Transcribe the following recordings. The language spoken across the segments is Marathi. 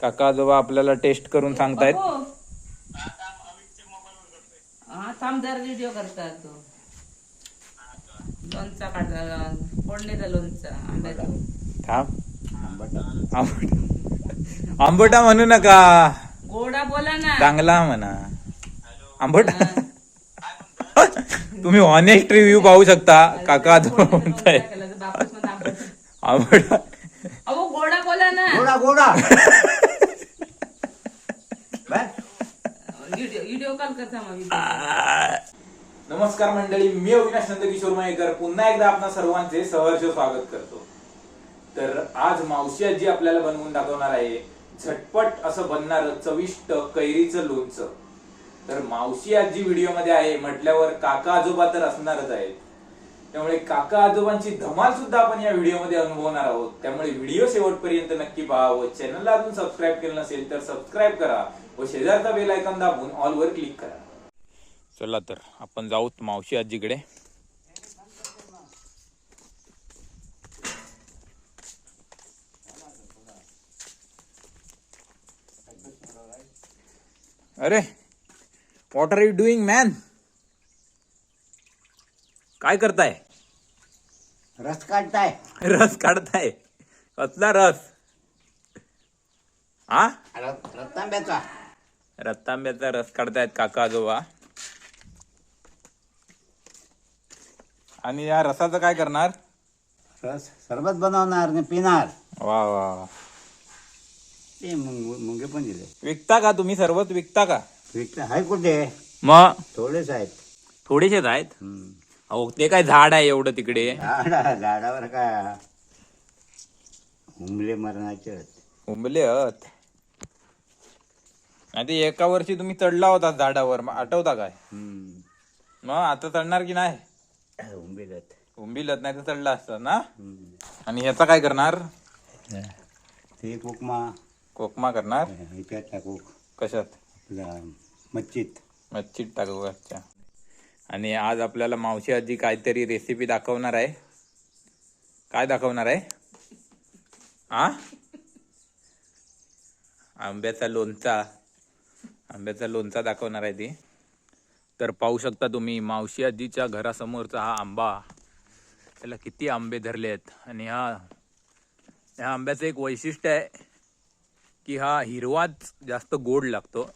काका आजोबा आपल्याला टेस्ट करून सांगतायत. हो. हा थांब जरा व्हिडिओ करतात तो. लोणचा काढता फोडणीचा लोणचा आंब्याचा. थांब. आंबट आंबटा म्हणू नका. गोडा बोला ना. चांगला म्हणा. आंबट? तुम्ही ऑनेस्ट रिव्ह्यू पाहू शकता. काका आजोबा म्हणताय. आंबट. अहो गोडा बोला ना. गोडा गोडा. व्हिडिओ कॉल करता नमस्कार मंडळी मी अविनाश नंदकिशोर मयेकर. पुन्हा एकदा आपणा सर्वांचे सहर्ष स्वागत करतो. तर आज मावशी आजी आपल्याला बनवून दाखवणार आहे झटपट असं बनणार चविष्ट कैरीचं लोणचं. तर मावशी आजी व्हिडिओमध्ये आहे म्हटल्यावर काका आजोबा तर असणारच आहेत. त्यामुळे काका आजोबांची धमाल सुद्धा आपण या व्हिडिओमध्ये अनुभवणार आहोत. त्यामुळे व्हिडिओ शेवटपर्यंत नक्की पहा व चॅनलला अजून सबस्क्राईब केलं नसेल तर सबस्क्राईब करा व शेजारचा बेल आयकॉन दाबून ऑल वर क्लिक करा. चला तर आपण जाऊत मावशी आजीकडे. अरे what are you doing man काय करताय? रस काढताय. रस काढताय. कसला रस? हा रत- रतांब्याचा रत्तांब्याचा रस काढतायत काका आजोबा. आणि या रसाचं काय करणार? रस सरबत बनवणार आणि पिणार. वा वा वा. ते मुंग मुंगे पण दिले. विकता का तुम्ही सर्वच विकता का? विकत. आहे कुठे? मग? थोडेच आहेत. थोडेसेच आहेत? हम्म. अहो ते काय झाड आहे एवढं तिकडे? झाडा झाडावर काय? हुंबले मरणाचे आहेत. उंबले आहेत? आणि ते एका वर्षी तुम्ही चढला होता झाडावर मग आठवता काय? हम्म. मग आता चढणार की नाही? हुंबेले आहेत. उंबिलत नाही तर चढला असता ना? हम्म. आणि ह्याचा काय करणार? ते कोकमा. कोकमा करणार? ह्याच्यात टाकू. कशात? आपला मच्छीत. मच्छीत टाकू अच्छा. आणि आज आपल्याला मावशी आजी काहीतरी रेसिपी दाखवणार आहे. काय दाखवणार आहे? आ? आंब्याचा लोणचा. आंब्याचा लोणचा दाखवणार आहे ती. तर पाहू शकता तुम्ही मावशी आजीच्या घरासमोरचा हा आंबा. त्याला किती आंबे धरले आहेत. आणि हा ह्या आंब्याचं एक वैशिष्ट्य आहे की हा हिरवाच जास्त गोड लागतो.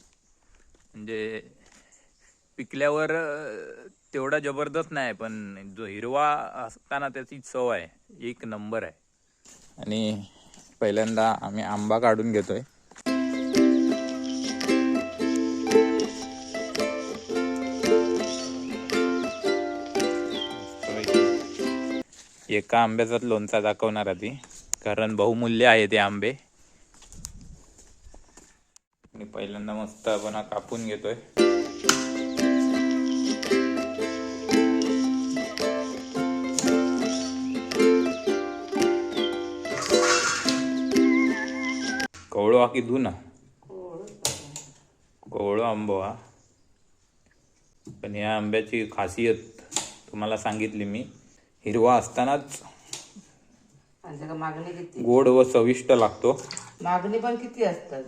म्हणजे पिकल्यावर तेवढा जबरदस्त नाही पण जो हिरवा असताना त्याची चव आहे एक नंबर आहे. आणि पहिल्यांदा आम्ही आंबा काढून घेतोय. एका आंब्याचाच लोणचा दाखवणार आधी कारण बहुमूल्य आहे ते आंबे. आणि पहिल्यांदा मस्त आपण हा कापून घेतोय. कवळो हा की धुना? कवळो आंबो हा पण या आंब्याची खासियत तुम्हाला सांगितली मी. हिरवा असतानाच मागणी किती? गोड व चविष्ट लागतो. मागणी पण किती असतात?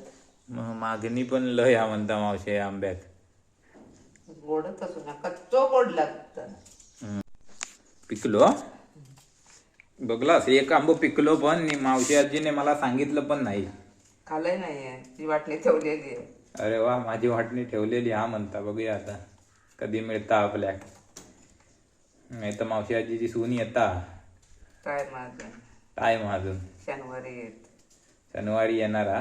मग मागणी पण लय हा म्हणता मावशी या आंब्यात. गोडच असू ना कच्चो गोड लागतं. पिकलो? बघलास एक आंबो पिकलो पण नी मावशी आजीने मला सांगितलं पण नाही. खाल्लंय नाहीये. ती वाटणी ठेवलेली आहे. अरे वा माझी वाटणी ठेवलेली हा म्हणता. बघूया आता. कधी मिळता आपल्या. नाही तर मावशी आजीची सून येता. काय माझं टाइम अजून शनिवारी येत. शनिवारी येणार हा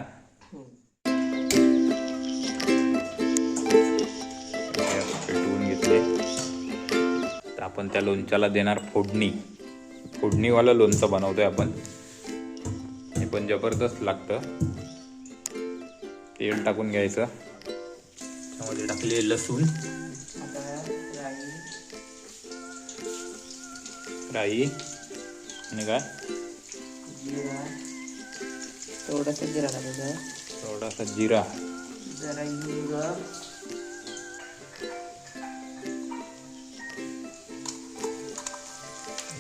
पेटवून घेतले. तर आपण त्या लोणच्याला देणार फोडणी. फोडणीवालं लोणचं बनवतोय आपण. हे पण जबरदस्त लागतं. तेल टाकून घ्यायचं. त्यामध्ये टाकले लसूण. आता राई. आणि काय? थोडंसं जिरा टाकायचं थोडासा जिरा. जरा हिंग.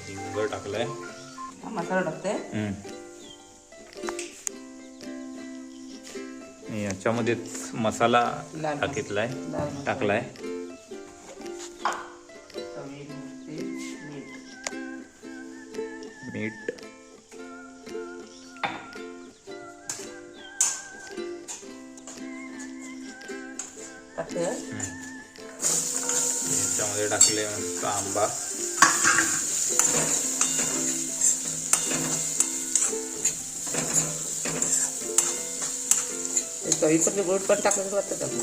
हिंग टाकलाय. मसाला टाकते याच्यामध्येच मसाला. टाकितलाय. टाकलाय मीठ. याच्यामध्ये टाकले मस्त आंबा चवीपुरते गोड पण टाकलं तर वाटतं टाकलं.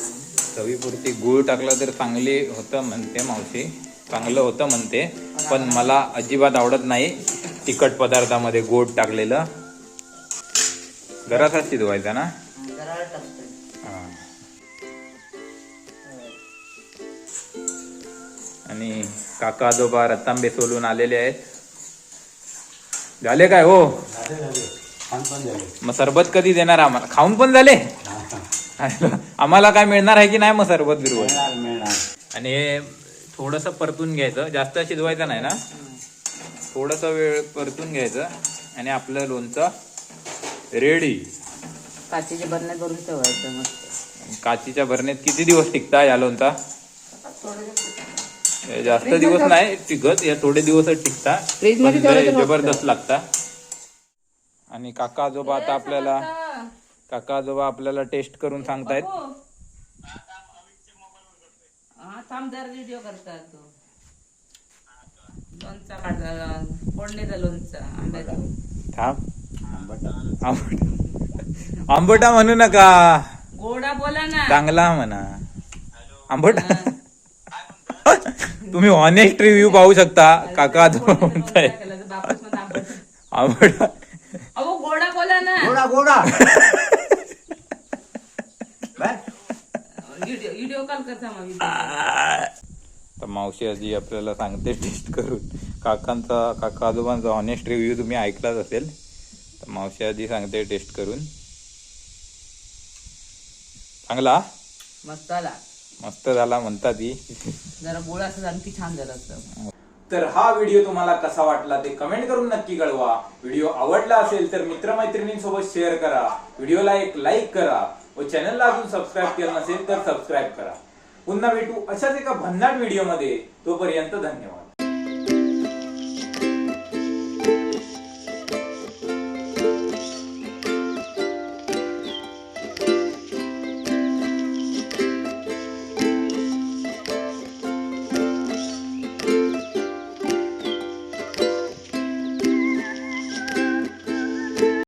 चवीपुरती गूळ टाकला तर चांगले होतं म्हणते मावशी. चांगलं होतं म्हणते. पण मला अजिबात आवडत नाही तिखट पदार्थामध्ये गोड टाकलेलं. जरासा शिजवायचा ना. हा. आणि काका आजोबा रतांबे सोलून आलेले आहेत. झाले काय हो? झाले झाले. छान पण झाले. मग सरबत कधी देणार आम्हाला? खाऊन पण झाले? आम्हाला काय मिळणार आहे की नाही मग सरबत बिरबत आणि हे थोडस परतून घ्यायचं. जास्त शिजवायचं नाही ना? थोडस वेळ परतून घ्यायचं. आणि आपलं लोणचं रेडी काचेच्या बरण्यात भरून ठेवायचं मस्त. काचीच्या भरणीत किती दिवस टिकता या लोणचा? हे जास्त दिवस नाही टिकत या थोडे दिवसच टिकता. जबरदस्त लागता. आणि काका आजोबा आता आपल्याला काका आजोबा आपल्याला टेस्ट करून सांगतायत. हा. थांब जरा व्हिडिओ करतात तो. लोणचा काढला फोडणीचा लोणचा आंब्याचा. थांब. आंबट म्हणू नका. गोडा बोला ना. चांगला म्हणा. आंबटा तुम्ही ऑनेस्ट रिव्ह्यू पाहू शकता. काका आजोबा म्हणताय. आंबटा अहो गोडा बोला ना. गोडा गोडा. Video call. तर मावशी आजी आपल्याला सांगते टेस्ट करून. काकांचा काका आजोबांचा ऑनेस्ट रिव्ह्यू तुम्ही ऐकलाच असेल. तर मावशी आजी सांगते टेस्ट करून. चांगला? मस्त आला. मस्त झाला म्हणतात ती जरा गोड असं आणखी छान झालं असतं. तर हा व्हिडिओ तुम्हाला कसा वाटला ते कमेंट करून नक्की कळवा. व्हिडिओ आवडला असेल तर मित्रमैत्रिणींसोबत शेअर करा. व्हिडिओला एक लाईक करा. व चॅनलला अजून सबस्क्राईब केलं नसेल तर सबस्क्राईब करा. पुन्हा भेटू अशाच एका भन्नाट व्हिडिओमध्ये तोपर्यंत धन्यवाद.